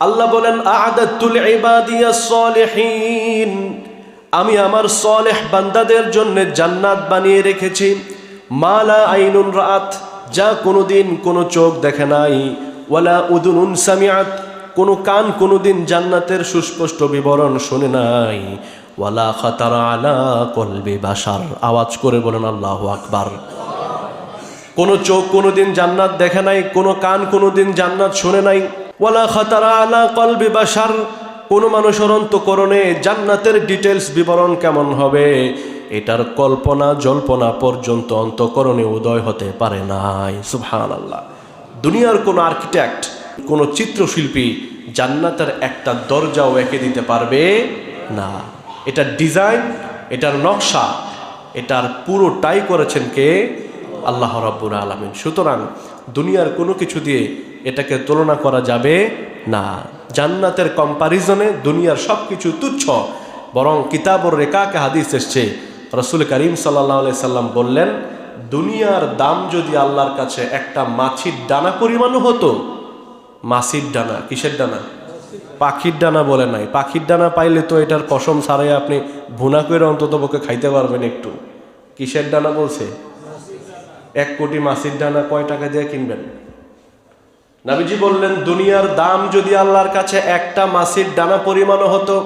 আল্লাহ বলেন আদাতুল আমি আমার সলেহ বান্দাদের জন্য জান্নাত বানিয়ে রেখেছি। মালা আইনুন রাত যা কোনোদিন কোনো চোখ দেখে নাই। ওয়ালা উদুনুন সামিয়াত কোনো কান কোনোদিন জান্নাতের সুস্পষ্ট বিবরণ শুনে নাই। ওয়ালা খাতারা আলা কলবে বাসার আওয়াজ করে বলেন, আল্লাহ আকবার। কোনো চোখ কোনোদিন জান্নাত দেখে নাই, কোনো কান কোনো দিন জান্নাত শুনে নাই। ওয়ালা খাতারা আলা কলবে বাসার কোনো মানুষের অন্তকরণে জান্নাতের ডিটেলস বিবরণ কেমন হবে? এটার কল্পনা জল্পনা পর্যন্ত অন্তকরণে উদয় হতে পারে নাই। সুবহান আল্লাহ দুনিয়ার কোনো আর্কিটেক্ট কোনো চিত্রশিল্পী জান্নাতের একটা দরজাও এঁকে দিতে পারবে না। এটার ডিজাইন এটার নকশা, এটার পুরোটাই করেছেন কে? আল্লাহ রাব্বুল আলমিন। সুতরাং দুনিয়ার কোনো কিছু দিয়ে এটাকে তুলনা করা যাবে না। জান্নাতের কম্পারিজনে দুনিয়ার সব কিছু তুচ্ছ, বরং কিতাবর রেকাকে হাদিস এসছে। রসুল করিম সাল্লাহ সাল্লাম বললেন, দুনিয়ার দাম যদি আল্লাহর কাছে একটা মাছির ডানা পরিমাণও হতো, মাছির ডানা, কিসের ডানা? পাখির ডানা বলে নাই। পাখির ডানা পাইলে তো এটার পশম ছাড়াই আপনি ভুনা করে অন্তত পক্ষে খাইতে পারবেন একটু। কিসের ডানা বলছে? এক কোটি মাছির ডানা কয় টাকা দিয়ে কিনবেন? নাবিজি বললেন, দুনিয়ার দাম যদি আল্লাহর কাছে একটা মাসির ডানা পরিমাণও হতো,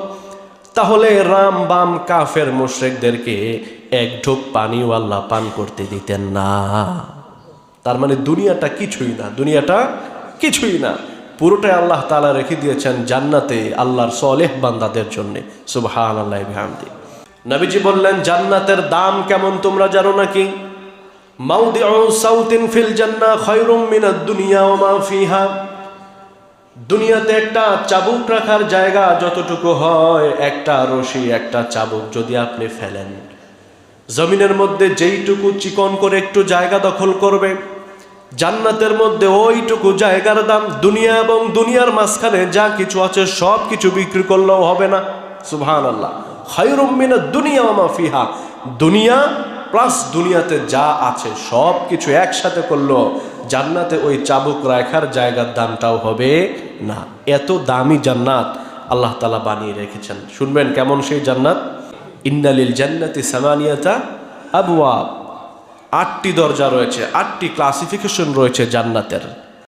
তাহলে রাম বাম কাফের মুশ্রেকদেরকে এক ঢোক পানিও আল্লাহ পান করতে দিতেন না। তার মানে দুনিয়াটা কিছুই না, দুনিয়াটা কিছুই না। পুরোটাই আল্লাহ তালা রেখে দিয়েছেন জান্নাতে আল্লাহর সলেহ বান্দাদের জন্য। সুবহান আল্লাহ নবীজি বললেন, জান্নাতের দাম কেমন তোমরা জানো নাকি? দুনিয়া ফিহা। দুনিয়াতে একটা চাবুক রাখার জায়গা যতটুকু হয়, একটা রশি, একটা চাবুক যদি আপনি ফেলেন। জমিনের মধ্যে যেইটুকু চিকন করে একটু জায়গা দখল করবে, জান্নাতের মধ্যে ওইটুকু জায়গার দাম দুনিয়া এবং দুনিয়ার মাঝখানে যা কিছু আছে সব কিছু বিক্রি করলেও হবে না। সুবহান আল্লাহ খায়রুমিনা দুনিয়া ওমা ফিহা। দুনিয়া প্লাস দুনিয়াতে যা আছে সব কিছু একসাথে করল, জান্নাতে ওই চাবুক রাখার জায়গার দামটাও হবে না। এত দামি জান্নাত আল্লাহ তালা বানিয়ে রেখেছেন। শুনবেন কেমন সেই জান্নাত? ইন্নালিল জান্নাতি সামানিয়াতা আবুয়াব আটটি দরজা রয়েছে, আটটি ক্লাসিফিকেশন রয়েছে জান্নাতের।